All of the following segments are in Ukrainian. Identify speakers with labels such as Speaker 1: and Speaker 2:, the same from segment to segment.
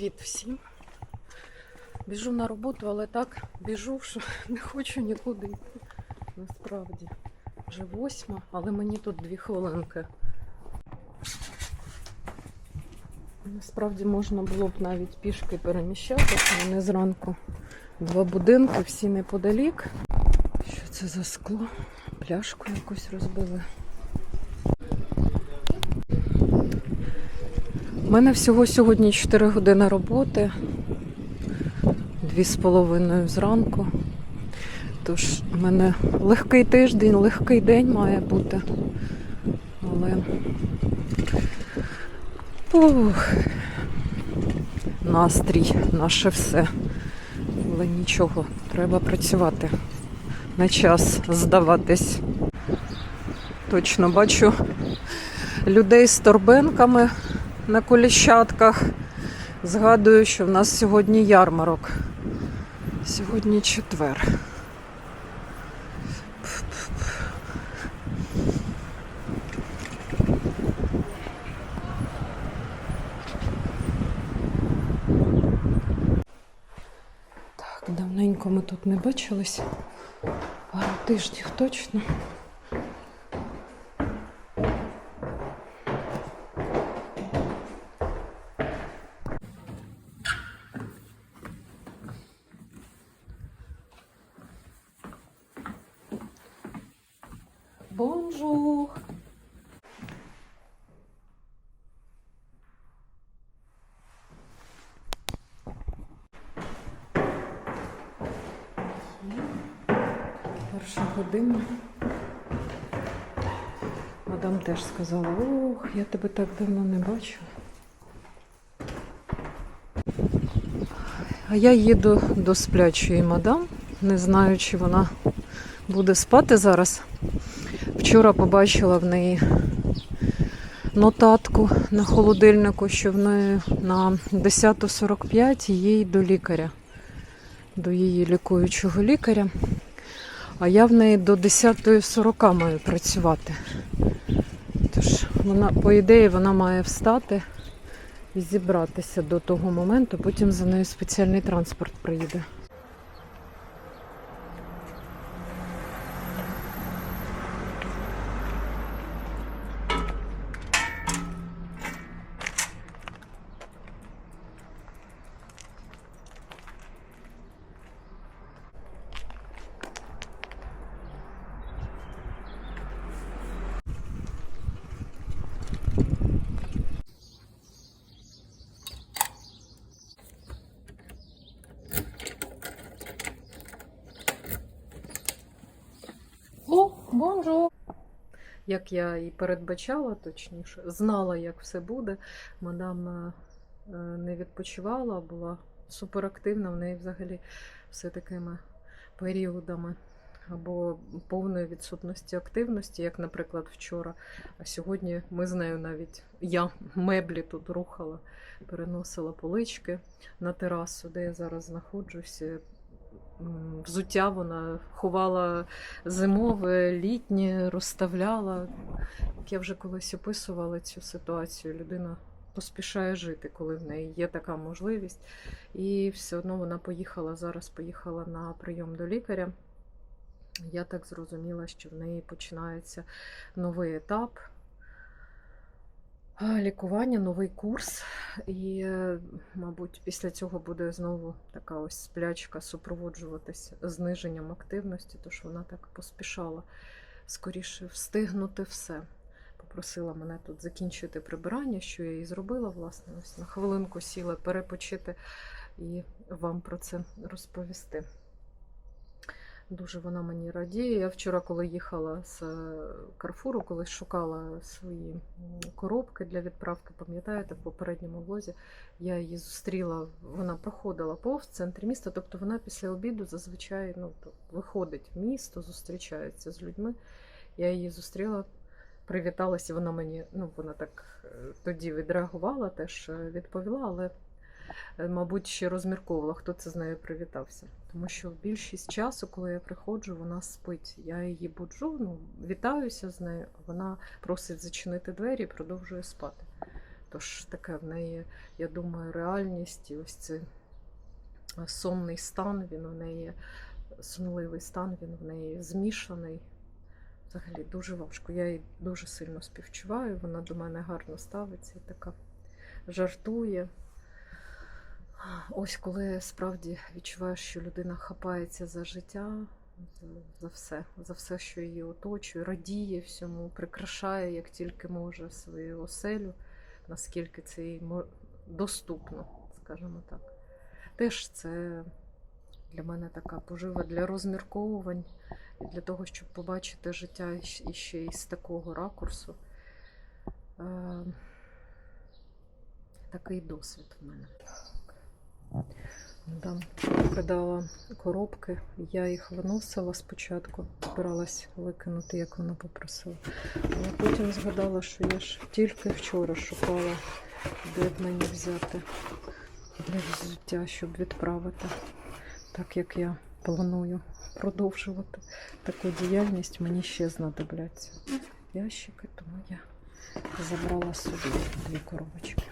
Speaker 1: Привіт всім. Біжу на роботу, але так біжу, що не хочу нікуди йти. Насправді. Вже восьма, але мені тут дві хвилинки. Насправді можна було б навіть пішки переміщатися. Мене зранку два будинки, всі неподалік. Що це за скло? Пляшку якусь розбили. У мене всього сьогодні 4 години роботи, дві з половиною зранку. Тож в мене легкий тиждень, легкий день має бути. Але Ух. настрій, наше все. Але нічого, треба працювати. На час здаватись. Точно бачу людей з торбинками на коліщатках. Згадую, що в нас сьогодні ярмарок. Сьогодні четвер. Так, давненько ми тут не бачились. Пару тижнів точно. Бонжур! Перша година. Мадам теж сказала, ох, я тебе так давно не бачу. А я їду до сплячої мадам, не знаю, чи вона буде спати зараз. Вчора побачила в неї нотатку на холодильнику, що в неї на 10.45 їй до лікаря, до її лікуючого лікаря. А я в неї до 10.40 маю працювати. Тож, вона, по ідеї, вона має встати і зібратися до того моменту, потім за нею спеціальний транспорт приїде. О, бонжур! Я і передбачала, точніше, знала, як все буде. Мадам е, е, не відпочивала, була суперактивна, в неї взагалі все такими періодами або повної відсутності активності, як, наприклад, вчора. А сьогодні ми з нею навіть я меблі тут рухала, переносила полички на терасу, де я зараз знаходжуся. Взуття вона ховала зимове, літнє, розставляла. Як я вже колись описувала цю ситуацію, людина поспішає жити, коли в неї є така можливість. І все одно вона поїхала зараз, поїхала на прийом до лікаря. Я так зрозуміла, що в неї починається новий етап лікування, новий курс. І, е, мабуть, після цього буде знову така ось сплячка супроводжуватись зниженням активності, тож вона так поспішала скоріше встигнути все. Попросила мене тут закінчити прибирання, що я і зробила, власне, ось на хвилинку сіла перепочити і вам про це розповісти. Дуже вона мені радіє. Я вчора, коли їхала з е, Карфуру, коли шукала свої коробки для відправки, пам'ятаєте, в попередньому влозі я її зустріла. Вона проходила повз в центрі міста. Тобто вона після обіду зазвичай ну, виходить в місто, зустрічається з людьми. Я її зустріла, привіталася. Вона мені, ну вона так е, тоді відреагувала, теж е, відповіла, але мабуть, ще розмірковувала, хто це з нею привітався. Тому що більшість часу, коли я приходжу, вона спить. Я її буджу, ну, вітаюся з нею, вона просить зачинити двері і продовжує спати. Тож таке в неї, я думаю, реальність і ось цей е, сонний стан, він у неї сонливий стан, він в неї змішаний. Взагалі дуже важко. Я їй дуже сильно співчуваю. Вона до мене гарно ставиться і така жартує. Ось коли справді відчуваєш, що людина хапається за життя, за, все, за все, що її оточує, радіє всьому, прикрашає як тільки може свою оселю, наскільки це їй доступно, скажімо так. Теж це для мене така пожива для розмірковувань і для того, щоб побачити життя іще із такого ракурсу. Е, такий досвід в мене. Да, придала коробки, я їх виносила спочатку, збиралась викинути, як вона попросила. Але потім згадала, що я ж тільки вчора шукала, де б мені взяти для взуття, щоб відправити, так як я планую продовжувати таку діяльність, мені ще знадобляться ящики, тому я забрала собі дві коробочки.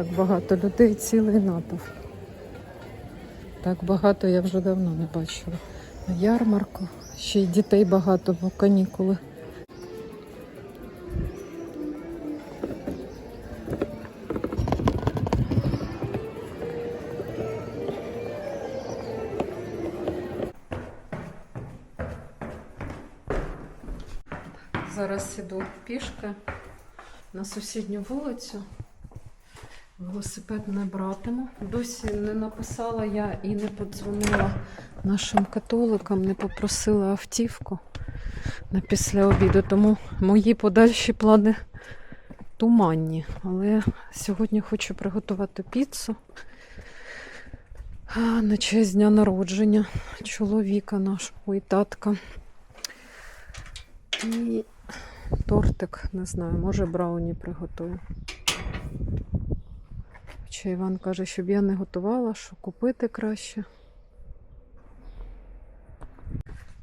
Speaker 1: Так багато людей, цілий натовп. Так багато я вже давно не бачила. На ярмарку. Ще й дітей багато, бо канікули. Зараз іду пішки на сусідню вулицю. Велосипед не братиму. Досі не написала я і не подзвонила нашим католикам, не попросила автівку на після обіду. Тому мої подальші плани туманні. Але сьогодні хочу приготувати піцу на честь дня народження чоловіка нашого і татка. І тортик, не знаю, може брауні приготую. Хоча Іван каже, щоб я не готувала, що купити краще.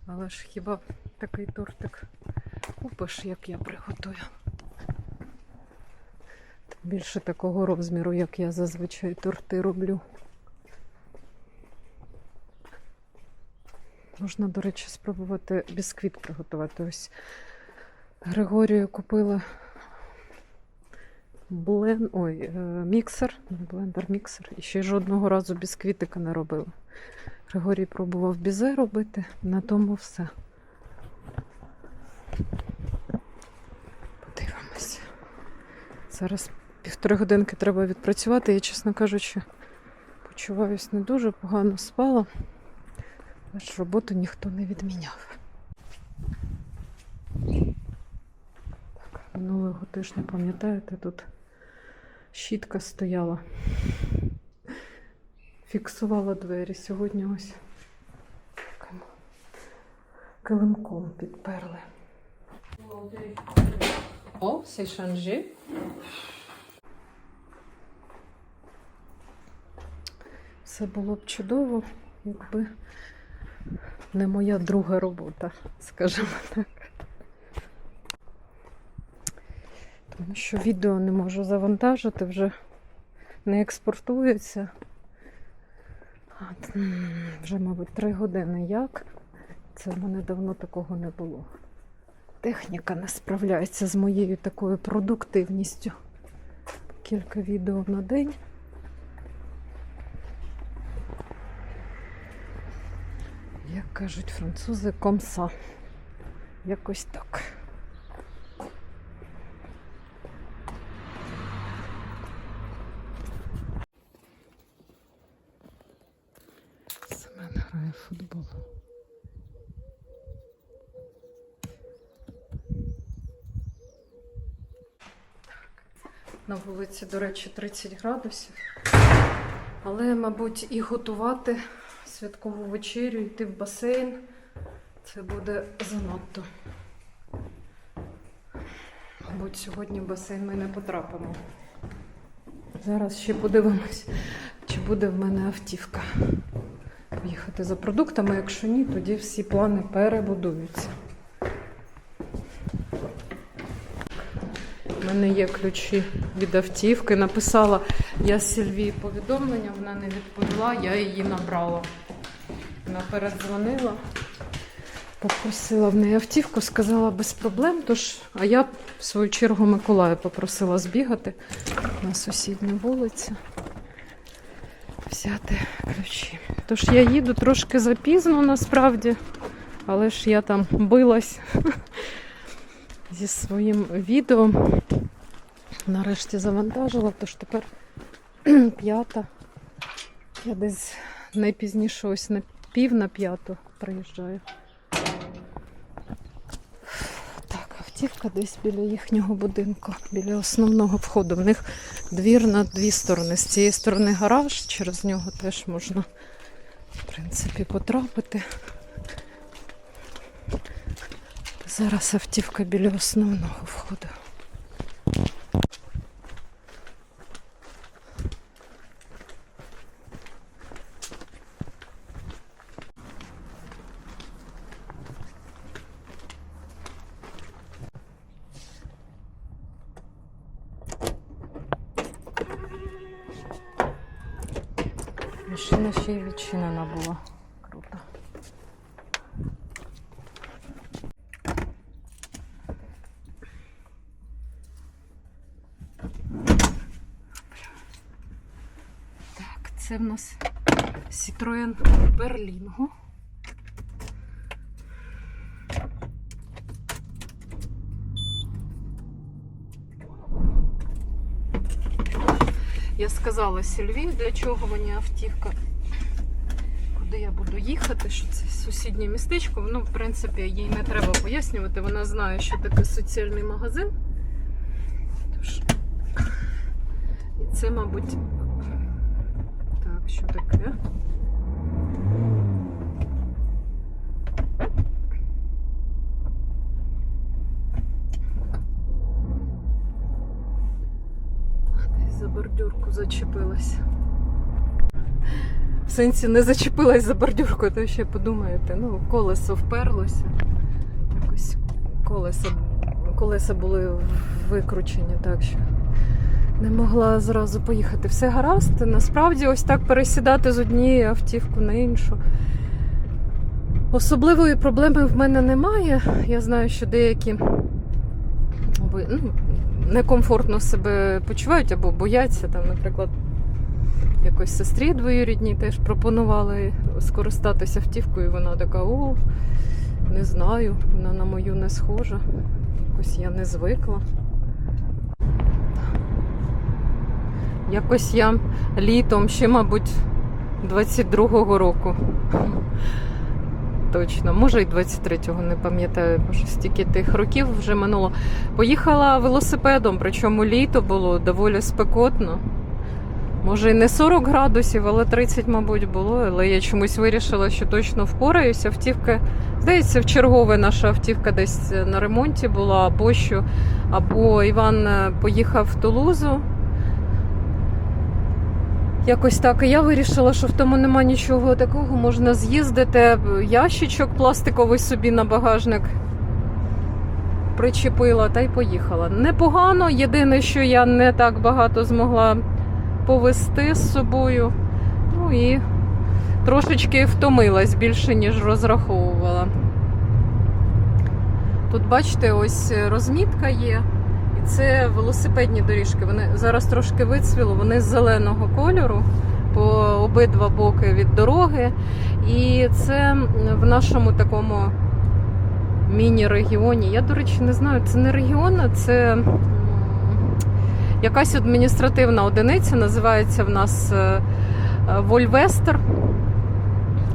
Speaker 1: Але ж хіба такий тортик купиш, як я приготую? Тим більше такого розміру, як я зазвичай торти роблю. Можна, до речі, спробувати бісквіт приготувати. Ось Григорію купила блен... Ой, е, міксер, не блендер, міксер. І ще жодного разу бісквітика не робила. Григорій пробував бізе робити, на тому все. Подивимося. Зараз півтори годинки треба відпрацювати. Я, чесно кажучи, почуваюсь не дуже погано спала. Але ж роботу ніхто не відміняв. Минулого тижня, пам'ятаєте, тут щітка стояла. Фіксувала двері. Сьогодні ось килимком підперли. О, c'est changé. Все було б чудово, якби не моя друга робота, скажімо так. Тому що відео не можу завантажити, вже не експортується. Вже, мабуть, три години як. Це в мене давно такого не було. техніка не справляється з моєю такою продуктивністю. Кілька відео на день. Як кажуть французи, комса. Якось так. Семен грає в футбол. На вулиці, до речі, 30 градусів. Але, мабуть, і готувати святкову вечерю, йти в басейн. Це буде занадто. Мабуть, сьогодні в басейн ми не потрапимо. Зараз ще подивимось, чи буде в мене автівка. Їхати за продуктами, якщо ні, тоді всі плани перебудуються. У мене є ключі від автівки. Написала я Сільвії повідомлення, вона не відповіла, я її набрала. Вона передзвонила, попросила в неї автівку, сказала без проблем. Тож, а я в свою чергу Миколая попросила збігати на сусідню вулицю, взяти ключі. Тож я їду трошки запізно насправді, але ж я там билась зі своїм відео. Нарешті завантажила, тож тепер п'ята. Я десь найпізніше ось на пів на п'яту приїжджаю. Так, автівка десь біля їхнього будинку, біля основного входу. В них двір на дві сторони. З цієї сторони гараж, через нього теж можна, в принципі, потрапити. Зараз автівка біля основного входу. Машина ще й відчинена була. Круто. Так, це в нас Citroen Berlingo. Я сказала Сільві, для чого мені автівка, куди я буду їхати, що це сусіднє містечко. Ну, в принципі, їй не треба пояснювати. Вона знає, що таке соціальний магазин. Тож, і це, мабуть, так, що таке? Десь за бордюрку зачепилась. В сенсі не зачепилась за бордюрку, то ще подумаєте, ну, колесо вперлося. Якось колеса, колеса були викручені, так що не могла зразу поїхати. Все гаразд. Насправді, ось так пересідати з однієї автівки на іншу. Особливої проблеми в мене немає. Я знаю, що деякі ну, некомфортно себе почувають або бояться. Там, наприклад, якось сестрі двоюрідній теж пропонували скористатися автівкою. Вона така, о, не знаю, вона на мою не схожа. Якось я не звикла. Якось я літом ще, мабуть, 22-го року. Точно, може, і 23-го, не пам'ятаю, що стільки тих років вже минуло. Поїхала велосипедом, причому літо було доволі спекотно. Може, і не 40 градусів, але 30, мабуть, було. Але я чомусь вирішила, що точно впораюся. Автівка, здається, в чергове наша автівка десь на ремонті була, або що. Або Іван е, поїхав в Тулузу. Якось так. І я вирішила, що в тому нема нічого такого. Можна з'їздити. Ящичок пластиковий собі на багажник причепила та й поїхала. Непогано. Єдине, що я не так багато змогла повести з собою. Ну і трошечки втомилась більше, ніж розраховувала. Тут, бачите, ось розмітка є. І це велосипедні доріжки. Вони зараз трошки вицвіло, вони з зеленого кольору по обидва боки від дороги. І це в нашому такому міні-регіоні. Я, до речі, не знаю, це не регіон, це якась адміністративна одиниця, називається в нас Вольвестер.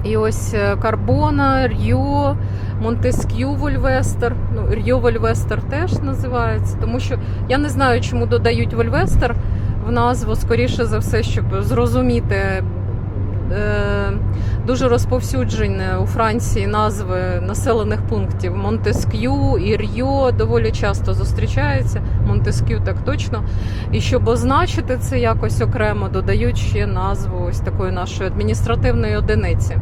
Speaker 1: І ось Карбона, Рьо, Монтеск'ю Вольвестер. Ну, Р'ю Вольвестер теж називається, тому що я не знаю, чому додають Вольвестер в назву, скоріше за все, щоб зрозуміти. Е, дуже розповсюджені у Франції назви населених пунктів. Монтеск'ю і доволі часто зустрічаються. Монтеск'ю так точно. І щоб означити це якось окремо, додають ще назву ось такої нашої адміністративної одиниці.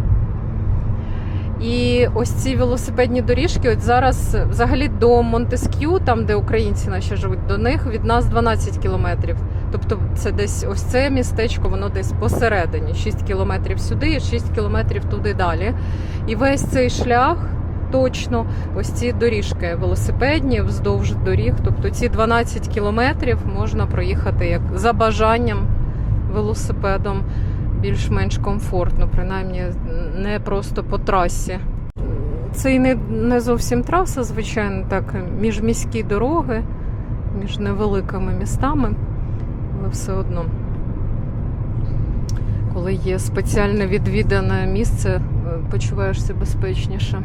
Speaker 1: І ось ці велосипедні доріжки, от зараз взагалі до Монтеск'ю, там де українці наші живуть, до них від нас 12 кілометрів. Тобто це десь ось це містечко, воно десь посередині. 6 кілометрів сюди і 6 кілометрів туди далі. І весь цей шлях точно ось ці доріжки велосипедні вздовж доріг. Тобто ці 12 кілометрів можна проїхати як за бажанням велосипедом більш-менш комфортно, принаймні не просто по трасі. Це і не, не зовсім траса, звичайно, так, міжміські дороги, між невеликими містами, але все одно. Коли є спеціальне відвідане місце, е, почуваєшся безпечніше.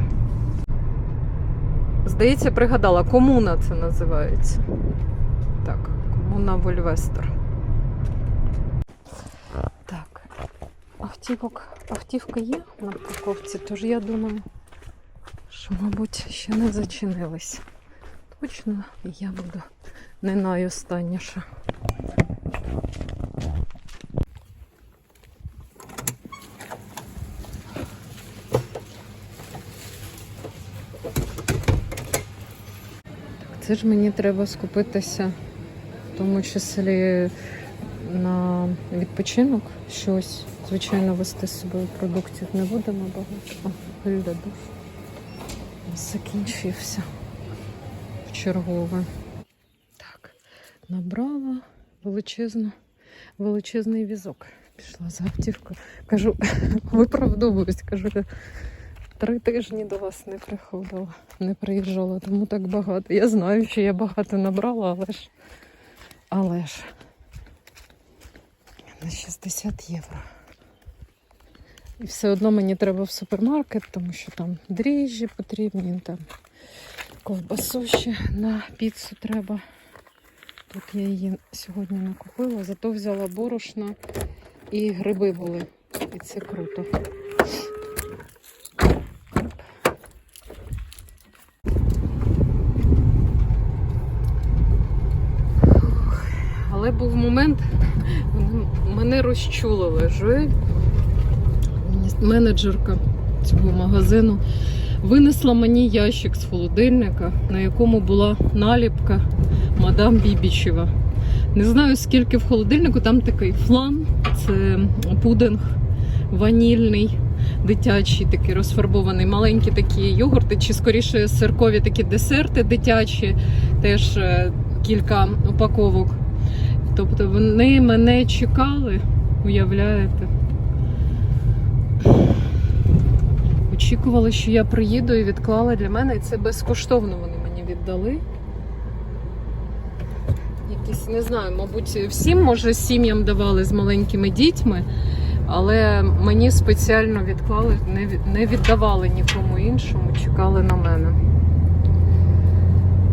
Speaker 1: Здається, пригадала, комуна це називається. Так, комуна Вольвестер. Так. Автівок, автівка є на парковці, тож я думаю, що, мабуть, ще не зачинились. Точно я буду не найостанніша. Це ж мені треба скупитися, в тому числі на відпочинок щось. Звичайно, вести з собою продуктів не будемо багато. О, глядадуш. Закінчився в чергове. Так, набрала величезну, величезний візок. Пішла за автівкою. Кажу, виправдовуюсь, кажу, три тижні до вас не приходила, не приїжджала, тому так багато. Я знаю, що я багато набрала, але ж. Але ж на 60 євро. І все одно мені треба в супермаркет, тому що там дріжджі потрібні, там ковбасу ще на піцу треба. Тут я її сьогодні не купила, зато взяла борошна і гриби були. І це круто. Але був момент, вони мене розчулили. Жуель, менеджерка цього магазину, винесла мені ящик з холодильника, на якому була наліпка мадам Бібічева. Не знаю, скільки в холодильнику, там такий флан, це пудинг ванільний, дитячий, такий розфарбований, маленькі такі йогурти, чи скоріше сиркові такі десерти дитячі, теж е, кілька упаковок. Тобто вони мене чекали, уявляєте? Очікували, що я приїду і відклали для мене, і це безкоштовно вони мені віддали. Якісь, не знаю, мабуть, всім, може, сім'ям давали з маленькими дітьми, але мені спеціально відклали, не віддавали нікому іншому, чекали на мене.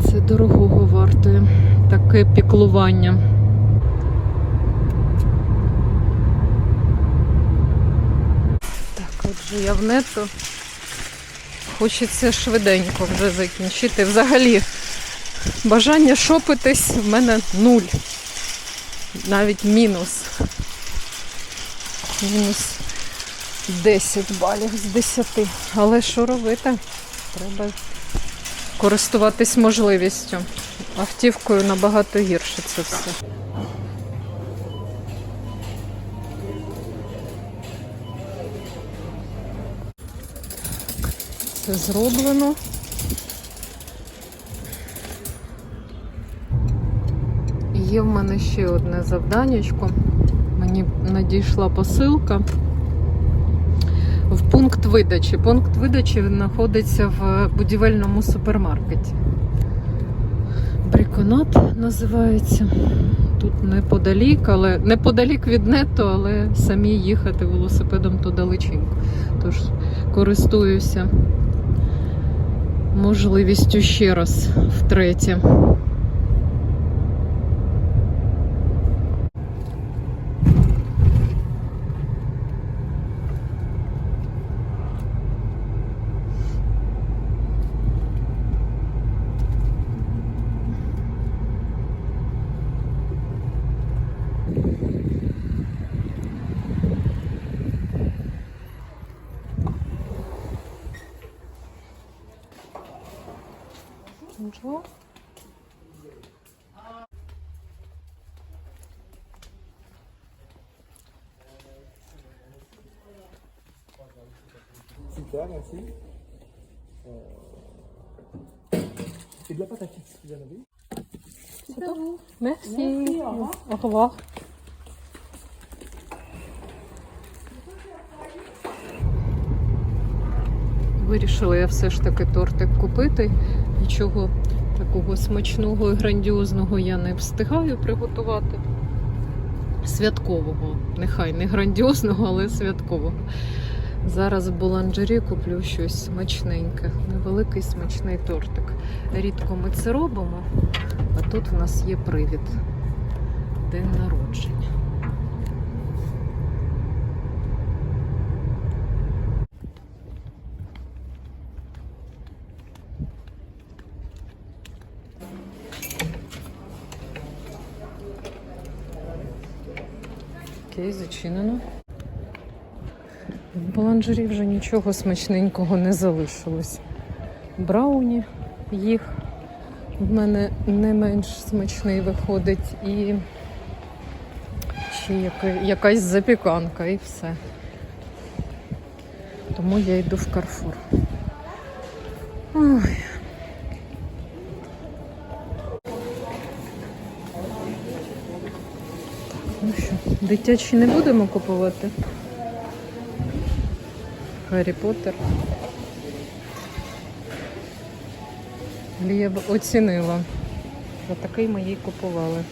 Speaker 1: Це дорогого вартує. Таке піклування. Так, я нетто. Хочеться швиденько вже закінчити. Взагалі, бажання шопитись в мене нуль. Навіть мінус. Мінус 10 балів з 10. Але що робити? Треба користуватись можливістю. Автівкою набагато гірше це все. все зроблено. І є в мене ще одне завданнячко. Мені надійшла посилка в пункт видачі. Пункт видачі знаходиться в будівельному супермаркеті. Бріконат називається. Тут неподалік, але неподалік від нету, але самі їхати велосипедом то далеченько. Тож користуюся можливістю ще раз втретє.
Speaker 2: Merci. Euh... C'est de la pâte à fixe, vous en avez
Speaker 1: C'est à vous. Merci.
Speaker 2: Merci, au revoir.
Speaker 1: Au revoir. Вирішила я все ж таки тортик купити. Нічого такого смачного і грандіозного я не встигаю приготувати. Святкового. Нехай не грандіозного, але святкового. Зараз в буланжері куплю щось смачненьке, невеликий смачний тортик. Рідко ми це робимо, а тут в нас є привід. День народження. Окей, зачинено. В буланжері вже нічого смачненького не залишилось. Брауні їх в мене не менш смачний виходить і ще яка- якась запіканка і все. Тому я йду в Карфур. Ой. Дитячі не будемо купувати? Гаррі Поттер. Я б оцінила. За такий ми їй купували.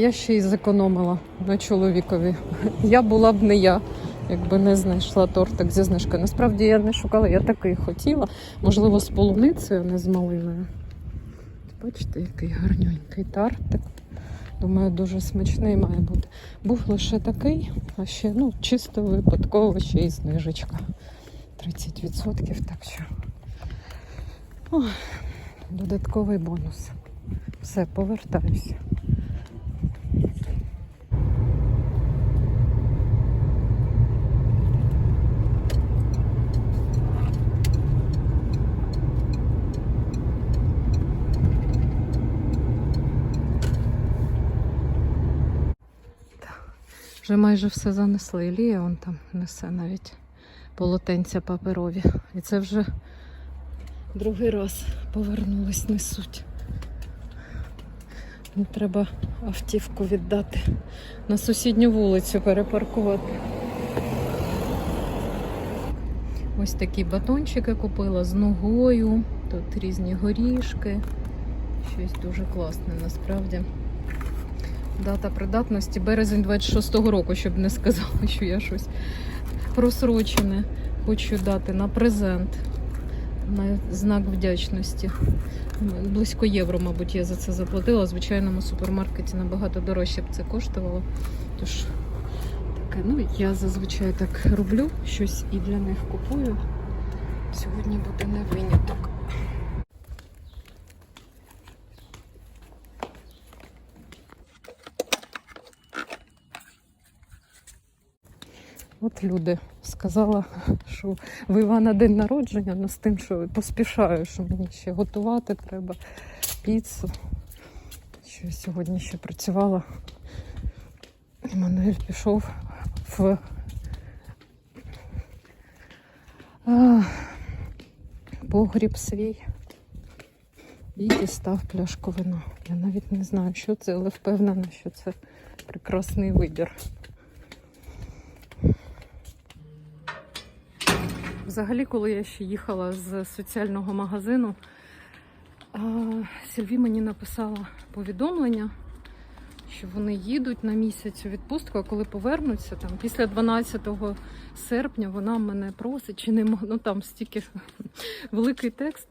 Speaker 1: Я ще й зекономила на чоловікові. Я була б не я, якби не знайшла тортик зі знижкою. Насправді я не шукала, я такий хотіла. Можливо, з полуницею, а не з малиною. Бачите, який гарненький тартик. Думаю, дуже смачний має бути. Був лише такий, а ще ну, чисто випадково ще й знижечка. 30%, так що. Ой, додатковий бонус. Все, повертаюся. Вже майже все занесли. Ілія вон там несе навіть полотенця паперові. І це вже другий раз повернулись, несуть. Треба автівку віддати на сусідню вулицю перепаркувати. Ось такі батончики купила з ногою. Тут різні горішки. Щось дуже класне насправді. Дата придатності березень 26-го року, щоб не сказали, що я щось просрочене хочу дати на презент, на знак вдячності. Близько євро, мабуть, я за це заплатила. В звичайному супермаркеті набагато дорожче б це коштувало. Тож таке, ну я зазвичай так роблю, щось і для них купую. Сьогодні буде не виняток. От люди сказала, що в Івана день народження, але з тим, що поспішаю, що мені ще готувати треба піцу. що я сьогодні ще працювала. Еммануель пішов в а, погріб свій і дістав пляшку вина. Я навіть не знаю, що це, але впевнена, що це прекрасний вибір. Взагалі, коли я ще їхала з соціального магазину, Сільві мені написала повідомлення, що вони їдуть на місяць у відпустку, а коли повернуться, там після 12 серпня вона мене просить, чи не мог- ну там стільки великий текст.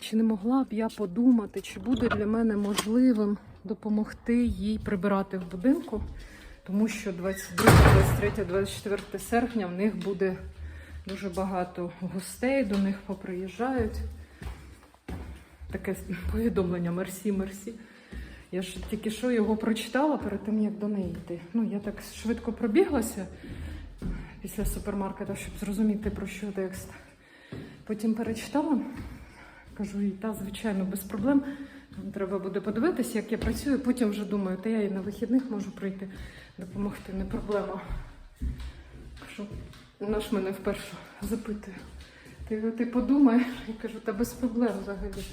Speaker 1: Чи не могла б я подумати, чи буде для мене можливим допомогти їй прибирати в будинку, тому що 22, 23, 24 серпня в них буде дуже багато гостей, до них поприїжджають. Таке повідомлення Мерсі, Мерсі. Я ж тільки що його прочитала перед тим, як до неї йти. Ну, я так швидко пробіглася після супермаркета, щоб зрозуміти, про що текст. Потім перечитала, кажу їй, та, звичайно, без проблем. Треба буде подивитися, як я працюю. Потім вже думаю, та я і на вихідних можу прийти допомогти, не проблема. Кажу, ж мене вперше запитує. Ти, ти подумай, я кажу, та без проблем взагалі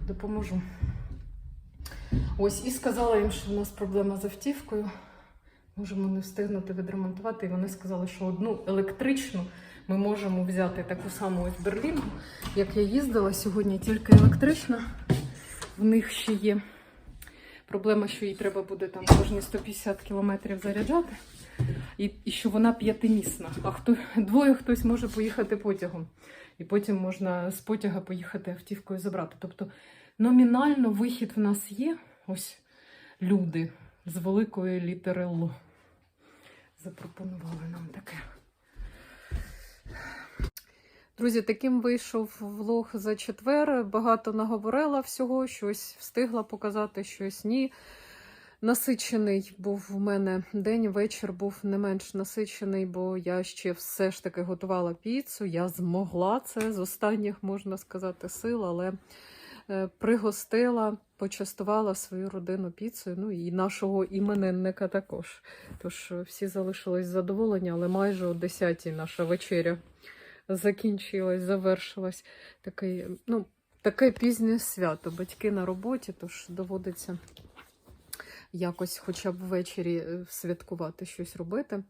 Speaker 1: допоможу. Ось і сказала їм, що в нас проблема з автівкою. Можемо не встигнути відремонтувати. І вони сказали, що одну електричну ми можемо взяти таку саму ось Берлінгу, як я їздила сьогодні, тільки електрична. В них ще є проблема, що їй треба буде там кожні 150 кілометрів заряджати. І, і що вона п'ятимісна. А хто двоє хтось може поїхати потягом. І потім можна з потяга поїхати автівкою забрати. Тобто номінально вихід в нас є. Ось люди з великої літери Л. Запропонували нам таке. Друзі, таким вийшов влог за четвер. Багато наговорила всього, щось встигла показати, щось ні. Насичений був у мене день, вечір був не менш насичений, бо я ще все ж таки готувала піцу. Я змогла це з останніх, можна сказати, сил, але е, пригостила, почастувала свою родину піцею, ну і нашого іменинника також. Тож е, всі залишились задоволені, але майже о 10-й наша вечеря закінчилась, завершилась. Такий, ну, таке пізнє свято. Батьки на роботі, тож доводиться якось хоча б ввечері е, святкувати щось робити.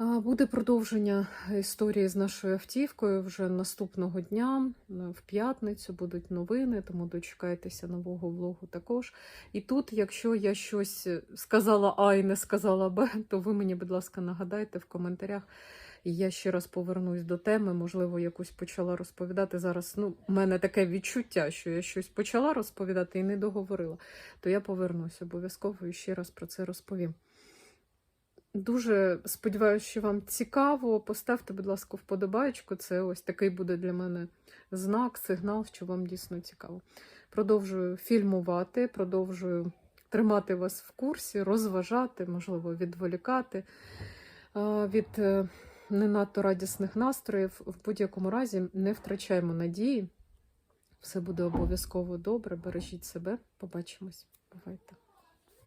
Speaker 1: Буде продовження історії з нашою автівкою вже наступного дня, е, в п'ятницю будуть новини, тому дочекайтеся нового влогу також. І тут, якщо я щось сказала А і не сказала Б, то ви мені, будь ласка, нагадайте в коментарях. І я ще раз повернусь до теми, можливо, якусь почала розповідати. Зараз ну, в мене таке відчуття, що я щось почала розповідати і не договорила, то я повернусь обов'язково і ще раз про це розповім. Дуже сподіваюся, що вам цікаво. Поставте, будь ласка, вподобайку. Це ось такий буде для мене знак, сигнал, що вам дійсно цікаво. Продовжую фільмувати, продовжую тримати вас в курсі, розважати, можливо, відволікати від е, не надто радісних настроїв. В будь-якому разі не втрачаємо надії. Все буде обов'язково добре. Бережіть себе. Побачимось. Бувайте.